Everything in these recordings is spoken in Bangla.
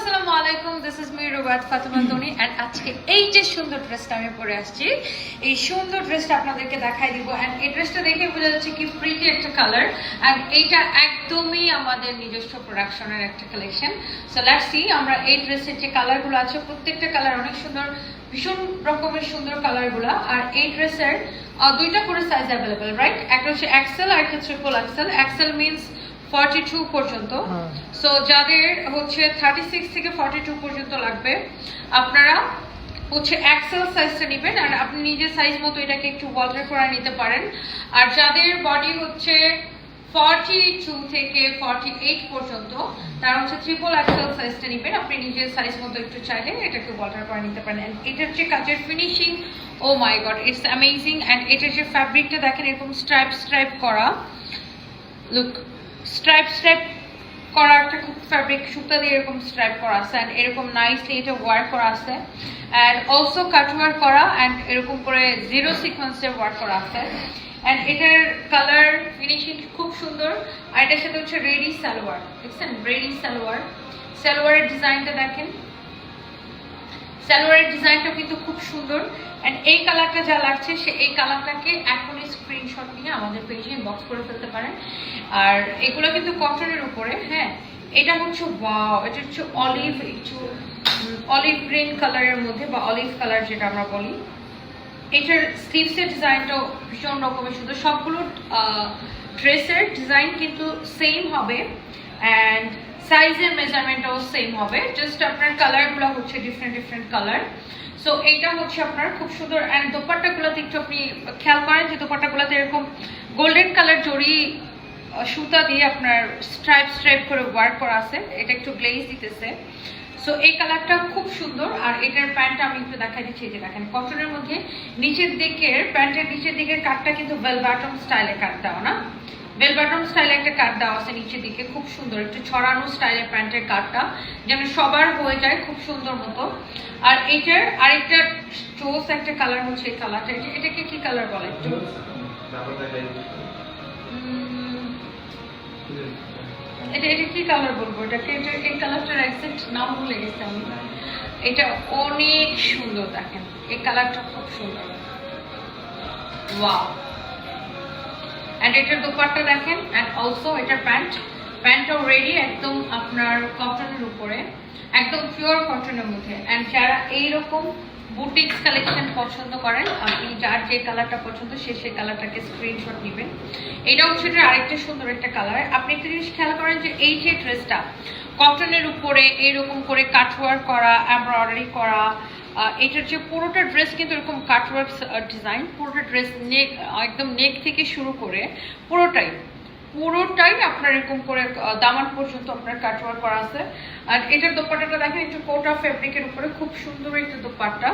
আসসালামু আলাইকুম this is me Rubat Fatema Toni and আজকে এই যে সুন্দর ড্রেসটা আমি পরে আসছি এই সুন্দর ড্রেসটা আপনাদেরকে দেখাই দিব এন্ড এই ড্রেসটা দেখে বোঝা যাচ্ছে কি প্রিটি একটা কালার এন্ড এইটা একদমই আমাদের নিজস্ব প্রোডাকশনের একটা কালেকশন সো লেটস সি আমরা এই ড্রেসের যে কালারগুলো আছে প্রত্যেকটা কালার অনেক সুন্দর ভীষণ রকমের সুন্দর কালারগুলো আর এই ড্রেসের দুইটা করে সাইজ অ্যাভেলেবেল রাইট একটা হচ্ছে এক্সেল আর একটা triple XL XL means forty two পর্যন্ত। হ্যাঁ। সো যাদের হচ্ছে থার্টি সিক্স থেকে ফর্টি টু পর্যন্ত লাগবে আপনারা হচ্ছে এক্সেল সাইজটা নেবেন আর আপনি নিজের সাইজ মতো এটাকে একটু অল্টার করে নিতে পারেন। আর যাদের বডি হচ্ছে ফর্টি টু থেকে ফর্টি এইট পর্যন্ত তারা হচ্ছে ট্রিপল এক্সেল সাইজটা নেবেন। আপনি নিজের সাইজ মতো একটু চাইলে এটাকে অল্টার করে নিতে পারেন। এটার যে কাজের finishing oh my god it's amazing and এটার যে ফ্যাব্রিকটা দেখেন এরকম স্ট্রাইপ স্ট্রাইপ করা। লুক স্ট্রাইপ স্ট্রাইপ করা একটা খুব ফ্যাব্রিক সুতা দিয়ে এরকম স্ট্রাইপ করা আছে অ্যান্ড এরকম নাইসলি এটা ওয়ার্ক করা আছে অ্যান্ড অলসো কাটওয়ার করা অ্যান্ড এরকম করে জিরো সিকোয়েন্সের ওয়ার্ক করা আছে অ্যান্ড এটার কালার ফিনিশিং খুব সুন্দর আর এটার সাথে হচ্ছে রেডি সালোয়ার, দেখছেন? রেডি সালোয়ার। সালোয়ারের ডিজাইনটা দেখেন। সালোয়ারের ডিজাইনটা কিন্তু খুব সুন্দর। অ্যান্ড এই কালারটা যা লাগছে, সে এই কালারটাকে এখনই স্ক্রিনশট নিয়ে আমাদের পেজে ইনবক্স করে ফেলতে পারেন। আর এগুলো কিন্তু কটনের উপরে হ্যাঁ? এটা হচ্ছে ওয়াও এটা হচ্ছে অলিভ একটু অলিভ গ্রিন কালারের মধ্যে বা অলিভ কালার যেটা আমরা বলি। এটার স্লিভসের ডিজাইনটাও ভীষণ রকমের সুন্দর। সবগুলো ড্রেসের ডিজাইন কিন্তু সেম হবে। অ্যান্ড সাইজের মেজারমেন্টটাও সেম হবে জাস্ট আপনার কালারগুলো হচ্ছে ডিফারেন্ট ডিফারেন্ট কালার সো এইটা হচ্ছে আপনার খুব সুন্দর অ্যান্ড দোপাট্টাগুলোতে একটু আপনি খেয়াল করেন যে দোপাট্টাগুলোতে এরকম গোল্ডেন কালার জড়ি সুতা দিয়ে আপনার স্ট্রাইপ স্ট্রাইপ করে ওয়ার্ক করা আছে, এটা একটু গ্লেজ দিতেছে। সো এই কালারটা খুব সুন্দর, আর এটার প্যান্টটা আমি একটু দেখাই দিচ্ছি যে দেখেন, কটনের মধ্যে নিচের দিকের প্যান্টের নিচের দিকের কাটটা কিন্তু বেল বেলবাটম স্টাইলে কাট দেওয়া না। বেলবাটম স্টাইলে একটা কাট দেওয়া আছে নিচের দিকে, খুব সুন্দর, একটু ছড়ানো স্টাইলের প্যান্টের কাটটা যেন সবার হয়ে যায় খুব সুন্দর মতো। আর এটার আরেকটা চোস, একটা কালার হচ্ছে এই কালারটা এটা এটাকে কি কালার বলে একটু? এটা এটা কি কালার বলব? এটাকে এটা এই কালারটার এক্সাক্ট নাম ভুলে গেছি আমি। এটা অনেক সুন্দর দেখেন। এই কালারটা খুব সুন্দর। ওয়াও অ্যান্ড এটার দোপাট্টা দেখেন অ্যান্ড অলসো এটার প্যান্ট প্যান্টটাও রেডি একদম আপনার কটনের উপরে, একদম পিওর কটনের মধ্যে। অ্যান্ড যারা এইরকম বুটিক্স কালেকশন পছন্দ করেন আপনি যার যে কালারটা পছন্দ, সে সেই কালারটাকে স্ক্রিনশট নেবেন। এটা হচ্ছে আরেকটা সুন্দর একটা কালার আপনি একটা জিনিস খেয়াল করেন যে এই যে ড্রেসটা কটনের উপরে এইরকম করে কাটওয়ার্ক করা এমব্রয়ডারি করা এটার যে পুরোটা ড্রেস কিন্তু এরকম কাটওয়ার্ক ডিজাইন পুরোটা ড্রেস নেক একদম নেক থেকে শুরু করে পুরোটাই পুরোটাই আপনার এরকম করে দামান পর্যন্ত আপনার কাটওয়ার্ক করা আছে। আর এটার দোপাট্টাটা দেখেন, একটু কোটা ফেব্রিকের উপরে খুব সুন্দর একটা দোপাট্টা।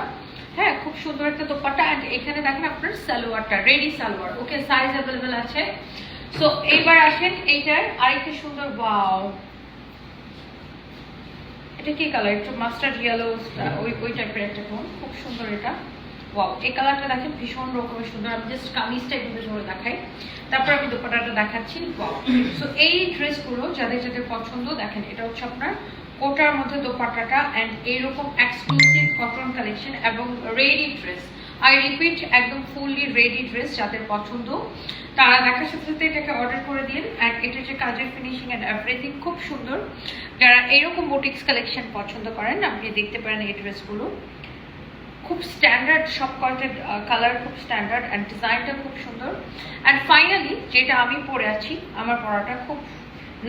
হ্যাঁ খুব সুন্দর একটা দোপাট্টা। অ্যান্ড এখানে দেখেন আপনার সালোয়ারটা ready salwar. Okay size available আছে। সো এইবার আসেন এইটার আরেকটা সুন্দর বাও এটা কি কালার একটু মাস্টার্ড ইয়েলো ওই ওই টাইপের একটা ফোন খুব সুন্দর এটা। ওয়াও এই কালারটা দেখেন ভীষণ রকমের সুন্দর। আমি জাস্ট কামিজটা একটু ধরে দেখাই। তারপর আমি দোপাটাটা দেখাচ্ছি। ওয়াও সো এই ড্রেসগুলো যাদের যাদের পছন্দ, দেখেন, এটা হচ্ছে আপনার কোটার মধ্যে দোপাটাটা অ্যান্ড এইরকম এক্সক্লুসিভ কটন কালেকশন এবং রেডি ড্রেস আই রিপিট একদম ফুললি রেডি ড্রেস যাদের পছন্দ, তারা দেখার সাথে সাথে এটাকে অর্ডার করে দিন। অ্যান্ড এটার যে কাজের ফিনিশিং অ্যান্ড এভরিথিং খুব সুন্দর। যারা এইরকম বুটিক্স কালেকশন পছন্দ করেন, আপনি দেখতে পারেন এই ড্রেসগুলো খুব স্ট্যান্ডার্ড সব কয়টা কালার খুব স্ট্যান্ডার্ড অ্যান্ড ডিজাইনটা খুব সুন্দর। অ্যান্ড ফাইনালি যেটা আমি পরে আছি, আমার পরাটা খুব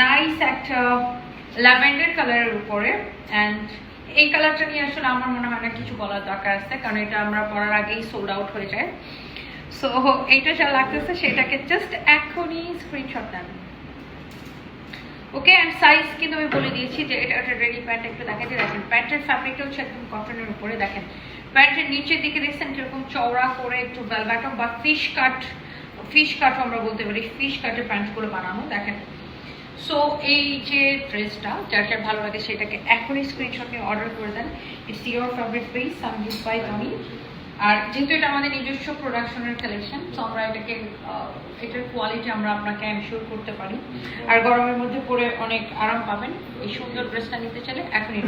নাইস একটা ল্যাভেন্ডার কালারের উপরে। অ্যান্ড এই কালারটা নিয়ে আসলে আমার মনে হয় না কিছু বলার দরকার আছে, কারণ এটা আমরা পরার আগেই সোল্ড আউট হয়ে যায়। সো এইটা যা লাগতেছে সেটাকে জাস্ট এখনই স্ক্রিনশট নেন ওকে অ্যান্ড সাইজ কিন্তু আমি বলে দিয়েছি যে এটা একটা রেডি প্যান্ট একটু দেখাতে দেখেন প্যান্টের ফ্যাব্রিকটা হচ্ছে একদম কটনের উপরে, দেখেন। প্যান্টের নিচের দিকে দেখছেন কীরকম চওড়া করে একটু বেলবাটম বা ফিশ কাট ফিশ কাটও আমরা বলতে পারি ফিশ কাটের প্যান্টগুলো বানানো, দেখেন। সো এই যে ড্রেসটা যার যার ভালো লাগে সেটাকে এখনই স্ক্রিনশট নিয়ে অর্ডার করে দেন। It's your favourite page use by আমি আর যেহেতু এটা আমাদের নিজস্ব প্রোডাকশনের কালেকশন তো আমরা এটাকে এটার কোয়ালিটি আমরা আপনাকে এনশিওর করতে পারি। আর গরমের মধ্যে পরে অনেক আরাম পাবেন। এই সুন্দর ড্রেসটা নিতে চাইলে এখনই